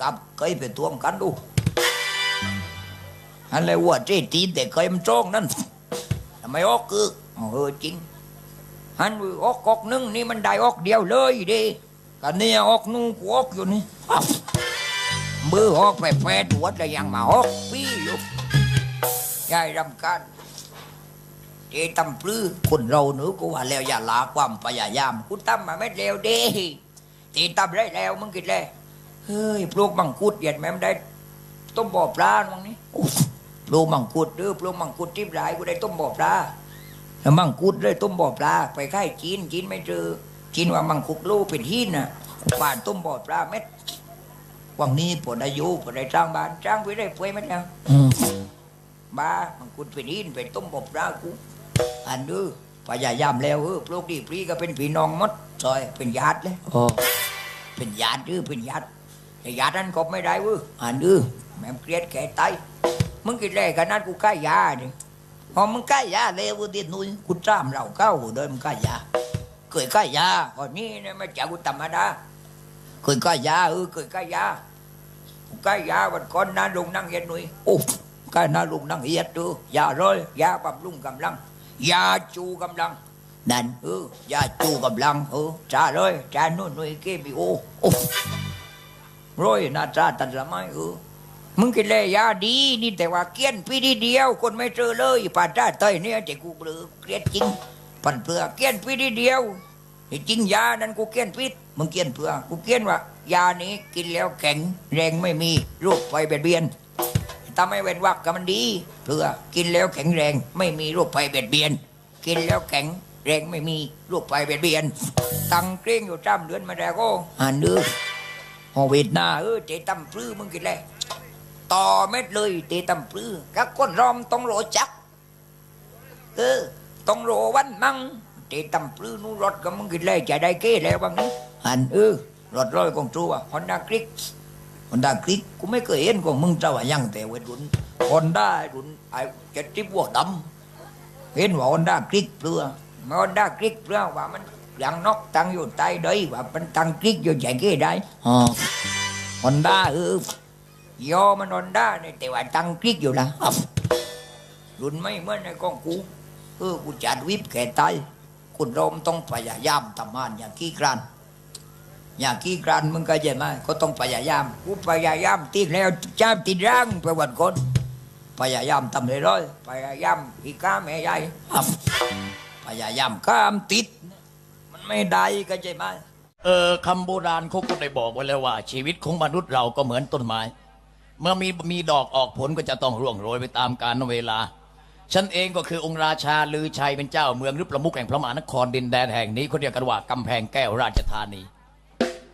กับเคยไปทวงกันดูอันเลยว่าเจ๊ตีนแต่เคยมันจ้องนั่นทำไมออกคือเออจริงอันออกออกนึงนี่มันได้ออกเดียวเลยดิกันเนี่ยออกนู่นกูออกอยู่นี่อ้าวมือออกไปแปดหัวแต่ยังมาออกปี้อยู่ยายรำคาญเจตำปลื้อคนเราหนูก็ว่าแล้วอย่าลาความพยายามกูตั้มมาไม่เร็วเด้ตีตั้มได้แล้วมึงกินเลย เฮ้ยปลูกมังคุดเหยียดแม่มนได้ต้มบ่อปลาตรงนี้อุ๊ยปลูกมังคุดเด้อปลูกมังคุดที่ไรกูได้ต้มบ่อปลาแล้วมังคุดเลยต้มบ่อปลาไปค่ายจีนจีนไม่เจอจีนว่ามังคุดลูกเป็นหินน่ะป่านต้มบ่อปลาเม็ดวังนี้ปวดอายุปวดได้จ้างบ้านจ้างไปได้ป่วยไหมเนี่ยอืมบ้ามังคุดเป็นหินเป็นต้มบ่อปลากูอันนี้พยายามแล้วเออปลูกดีปรีก็เป็นพี่น้องหมดซอยเป็นญาติเลยโอ้เป็นญาติเออเป็นญาติ แต่ญาตินั้นก็ไม่ได้เว้ยอันนี้แม่เครียดแก่ตายมึงกินแรกขนาดกูใกล้ยาเนี่ยพอมึงใกล้ยาเลยวุฒินุ้ยกูจ้ามเราเข้าเดินมึงใกล้ยาเคยใกล้ยาก่อนนี้เนี่ยไม่จากกูธรรมดาเคยใกล้ยาเออเคยใกล้ยากูใกล้ยาวันก่อนนะลุงนั่งเย็นหนุ่ยโอ้ใกล้นะลุงนั่งเย็นดูยาร้อยยาบำรุงกำลังยาจูกำลังนั่นเออยาจูกำลังเออจ้าเลยจ้านู่นนู่นเก็บโอโอ้ ร้อยนาจาตันละไม่เออมึงกินเลยยาดีนี่แต่ว่าเกี้ยนปีดีเดียว คนไม่เจอเลยป่าจ้าเตยเนี่ยแต่กูเบลอเกลียดจริงปันเปลือกเกี้ยนปีดีเดียวที่จริงยานั้นกูเกี้ยนพิษมึงเกี้ยนเปลือกกูเกี้ยนว่ายานี้กินแล้วแข็งแรงไม่มีโรคไฟเบียดเบียนถ้าไม่เว้นวักก็มันดีเพื่อกินแล้วแข็งแรง ไม่มีรคภัยเบียดเบียน กินแล้วแข็งแรงไม่มีรคภัยเบียดเบียน ตังเกรงอยู่จ้ำเดือนมาแล้วก็อ่านดู ฮอเวดนาเออเจตำปลื้อมึงกินเลยต่อเม็ดเลยเจตำปลื้อกักคนรอมต้องโรจักเออต้องโรวันมั่งเจตำปลื้อนู่รถก็มึงกินเลยจะได้เก้แล้วบางนี้อันเออรถร้อยของตัวฮอนด้าคลิกฮอนด้าคลิกกูไม่เคยเห็นของมึงเจ้าว่ายังแต่เวทรุ่นฮอนด้ารุนไอ้เจ็ดทิบวัวดำเห็นว่าฮอนด้าคลิกเปลือมาฮอนด้าคลิกเปลือว่ามัน ยังนกตั้งอยู่ใต้เดยว่ามันตั้งคลิกอยู่ใจเก้ได้อ๋อฮอนด้าเออยอมันฮอนด้าเนี่ยแต่ว่าตั้งคลิกอยู่นะอ้าวรุ่นไม่เหมือนในกองกูเออกูจัดวิบแก่ตายคุณโรมต้องพยายามทำงานอย่างขี้กรานอย่างขี้กรานมึงก็เห็นไหมก็ต้องพยายามกูพยายามติดแล้วจ้ามติดร่างไปวันคนพยายามทำเลยร้อยพยายามอีก้าแม่ใหญ่อ้ำพยายามข้ามติดมัน ไม่ได้ก็ใช่ไหมเออคำโบราณเขาก็ได้บอกไว้แล้วว่า ชีวิตของมนุษย์เราก็เหมือนต้นไม้ เมื่อมีมีดอกออกผลก็จะต้องร่วงโรยไปตามกาลเวลา ฉันเองก็คือองค์ราชาลือชัยเป็นเจ้าเมืองหรือประมุขแห่งพระมหานครดินแดนแห่งนี้เขาเรียกกันว่ากำแพงแก้วราชธานี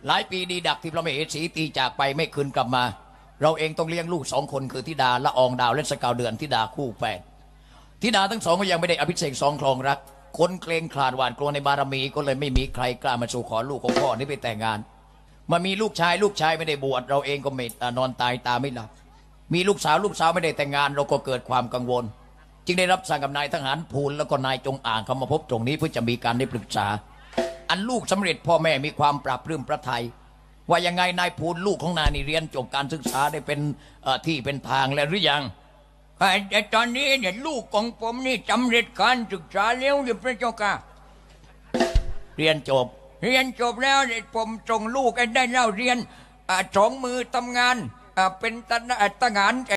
หลายปีดีดักที่พระมเหสีตีจากไปไม่คืนกลับมา เราเองต้องเลี้ยงลูกสองคนคือธิดาละอองดาวและสกาวเดือนธิดาคู่แฝดธิดาทั้งสองก็ยังไม่ได้อภิเษกสองครองรัก คนเกรงขลาดหวาดกลัวในบารมีก็เลยไม่มีใครกล้ามาสู่ขอลูกของพ่อนี้ไปแต่งงาน มามีลูกชายลูกชายไม่ได้บวชเราเองก็ไม่อ่านอนตายตาไม่หลับมีลูกสาวลูกสาวไม่ได้แต่งงาน เราก็เกิดความกังวล จึงได้รับสั่งกับนายทหารภูลแล้วก็นายจงอ่างเข้ามาพบตรงนี้เพื่อจะมีการได้ปรึกษา อันลูกสำเร็จพ่อแม่มีความปรับปลื้มพระไทยว่ายังไงนายภูลลูกของนายนี่เรียนจบการศึกษาได้เป็นที่เป็นทางแล้วหรือยัง แต่ตอนนี้เนี่ยลูกของผมนี่สำเร็จการศึกษาแล้วเรียบร้อยเจ้าค่ะ เรียนจบ เรียนจบแล้วเนี่ยผมส่งลูกให้ได้เล่าเรียนอ่าสองมือทำงานอ่าเป็นทหารทหาร